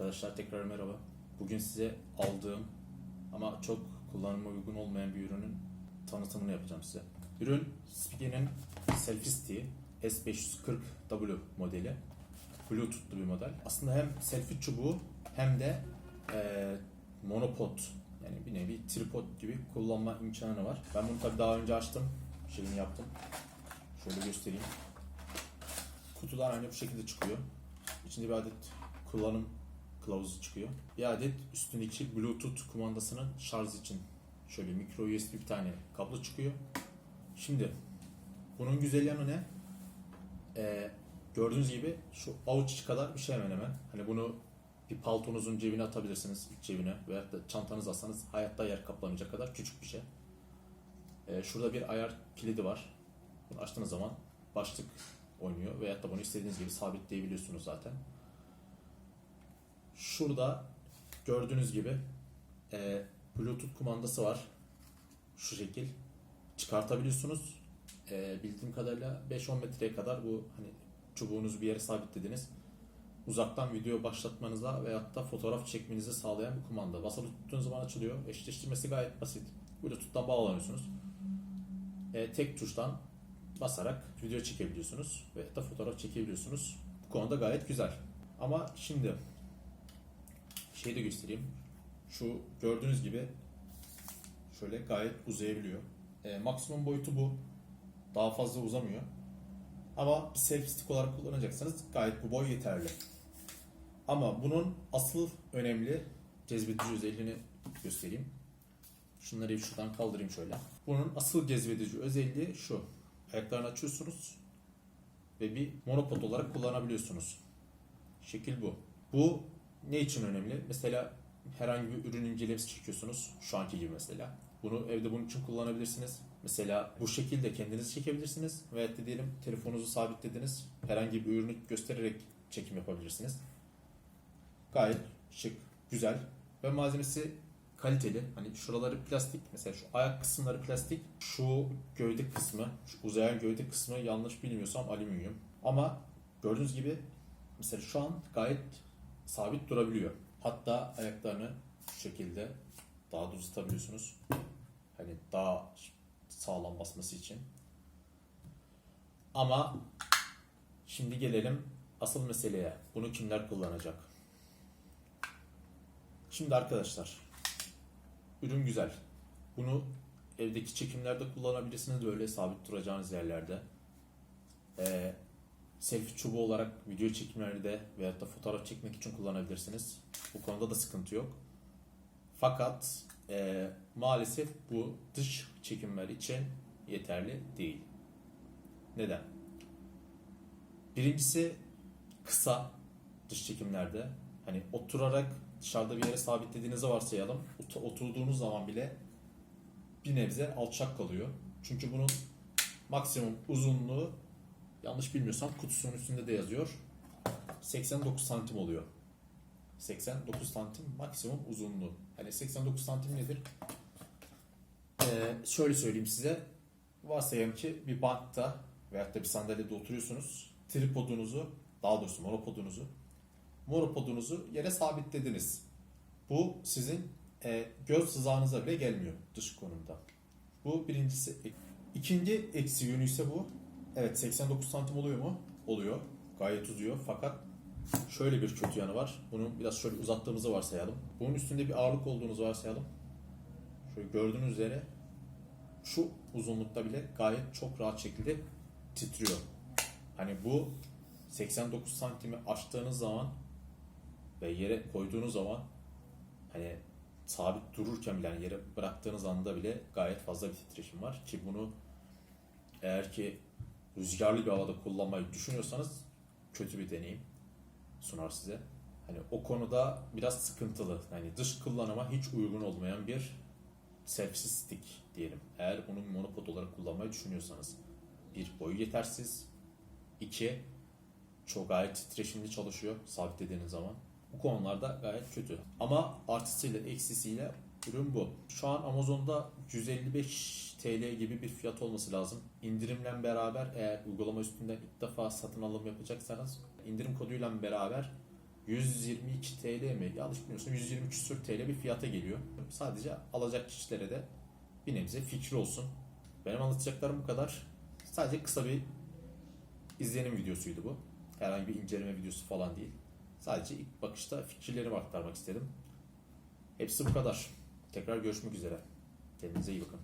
Arkadaşlar tekrar merhaba. Bugün size aldığım ama çok kullanıma uygun olmayan bir ürünün tanıtımını yapacağım size. Ürün Spige'nin Selfie Stick'i S540W modeli. Bluetooth'lu bir model. Aslında hem selfie çubuğu hem de eee monopod yani bir nevi tripod gibi kullanma imkanı var. Ben bunu tabii daha önce açtım. Şeyini yaptım. Şöyle göstereyim. Kutular aynı bu şekilde çıkıyor. İçinde bir adet kullanım kılavuzu çıkıyor. Bir adet üstündeki Bluetooth kumandasının şarj için şöyle micro USB bir tane kablo çıkıyor. Şimdi bunun güzel yanı ne? Ee, gördüğünüz gibi şu avuç içi kadar bir şey hemen hemen. Hani bunu bir paltonuzun cebine atabilirsiniz iç cebine veya da çantanıza atsanız hayatta yer kaplamayacak kadar küçük bir şey. Ee, şurada bir ayar kilidi var. Bunu açtığınız zaman başlık oynuyor veyahut da bunu istediğiniz gibi sabitleyebiliyorsunuz zaten. Şurada gördüğünüz gibi e, Bluetooth kumandası var. Şu şekil. Çıkartabiliyorsunuz. E, bildiğim kadarıyla 5-10 metreye kadar bu hani çubuğunuzu bir yere sabitlediniz. Uzaktan video başlatmanıza veyahut da fotoğraf çekmenizi sağlayan bir kumanda. Basılı tuttuğunuz zaman açılıyor. Eşleştirmesi gayet basit. Bluetooth'tan bağlanıyorsunuz. E, tek tuştan basarak video çekebiliyorsunuz ve da fotoğraf çekebiliyorsunuz. Bu konuda gayet güzel. Ama şimdi şey de göstereyim. Şu gördüğünüz gibi şöyle gayet uzayabiliyor. E, maksimum boyutu bu. Daha fazla uzamıyor. Ama bir selfie stick olarak kullanacaksanız gayet bu boy yeterli. Ama bunun asıl önemli cezbedici özelliğini göstereyim. Şunları şuradan kaldırayım şöyle. Bunun asıl cezbedici özelliği şu. Ayaklarını açıyorsunuz ve bir monopod olarak kullanabiliyorsunuz. Şekil bu. Bu ne için önemli? Mesela herhangi bir ürün incelemesi çekiyorsunuz. Şu anki gibi mesela. Bunu evde bunun için kullanabilirsiniz. Mesela bu şekilde kendiniz çekebilirsiniz. Veyahut da diyelim telefonunuzu sabitlediniz. Herhangi bir ürünü göstererek çekim yapabilirsiniz. Gayet şık, güzel ve malzemesi kaliteli. Hani şuraları plastik. Mesela şu ayak kısımları plastik. Şu gövde kısmı, şu uzayan gövde kısmı yanlış bilmiyorsam alüminyum. Ama gördüğünüz gibi mesela şu an gayet sabit durabiliyor. Hatta ayaklarını şu şekilde daha düz tutabiliyorsunuz. Hani daha sağlam basması için. Ama şimdi gelelim asıl meseleye. Bunu kimler kullanacak? Şimdi arkadaşlar ürün güzel. Bunu evdeki çekimlerde kullanabilirsiniz böyle sabit duracağınız yerlerde. Ee, selfie çubuğu olarak video çekimlerde veyahut da fotoğraf çekmek için kullanabilirsiniz. Bu konuda da sıkıntı yok. Fakat e, maalesef bu dış çekimler için yeterli değil. Neden? Birincisi kısa dış çekimlerde hani oturarak dışarıda bir yere sabitlediğinizi varsayalım. Ot- Oturduğunuz zaman bile bir nebze alçak kalıyor. Çünkü bunun maksimum uzunluğu yanlış bilmiyorsam kutusunun üstünde de yazıyor. 89 santim oluyor. 89 santim maksimum uzunluğu. Hani 89 santim nedir? Ee, şöyle söyleyeyim size. Varsayalım ki bir bankta veyahut da bir sandalyede oturuyorsunuz. Tripodunuzu, daha doğrusu monopodunuzu, monopodunuzu yere sabitlediniz. Bu sizin e, göz sızağınıza bile gelmiyor dış konumda. Bu birincisi. İkinci eksi yönü ise bu. Evet 89 santim oluyor mu? Oluyor. Gayet uzuyor fakat şöyle bir kötü yanı var. Bunu biraz şöyle uzattığımızı varsayalım. Bunun üstünde bir ağırlık olduğunuzu varsayalım. Şöyle gördüğünüz üzere şu uzunlukta bile gayet çok rahat şekilde titriyor. Hani bu 89 santimi açtığınız zaman ve yere koyduğunuz zaman hani sabit dururken bile yani yere bıraktığınız anda bile gayet fazla bir titreşim var ki bunu eğer ki rüzgarlı bir havada kullanmayı düşünüyorsanız kötü bir deneyim sunar size. Hani o konuda biraz sıkıntılı. Yani dış kullanıma hiç uygun olmayan bir selfie stick diyelim. Eğer bunu monopod olarak kullanmayı düşünüyorsanız. Bir, boyu yetersiz. İki, çok gayet titreşimli çalışıyor sabitlediğiniz zaman. Bu konularda gayet kötü. Ama artısıyla eksisiyle ürün bu. Şu an Amazon'da 155 TL gibi bir fiyat olması lazım. İndirimle beraber eğer uygulama üstünden ilk defa satın alım yapacaksanız indirim koduyla beraber 122 TL mi? Yanlış bilmiyorsam 120 küsür TL bir fiyata geliyor. Sadece alacak kişilere de bir nebze fikri olsun. Benim anlatacaklarım bu kadar. Sadece kısa bir izlenim videosuydu bu. Herhangi bir inceleme videosu falan değil. Sadece ilk bakışta fikirlerimi aktarmak istedim. Hepsi bu kadar. Tekrar görüşmek üzere. Kendinize iyi bakın.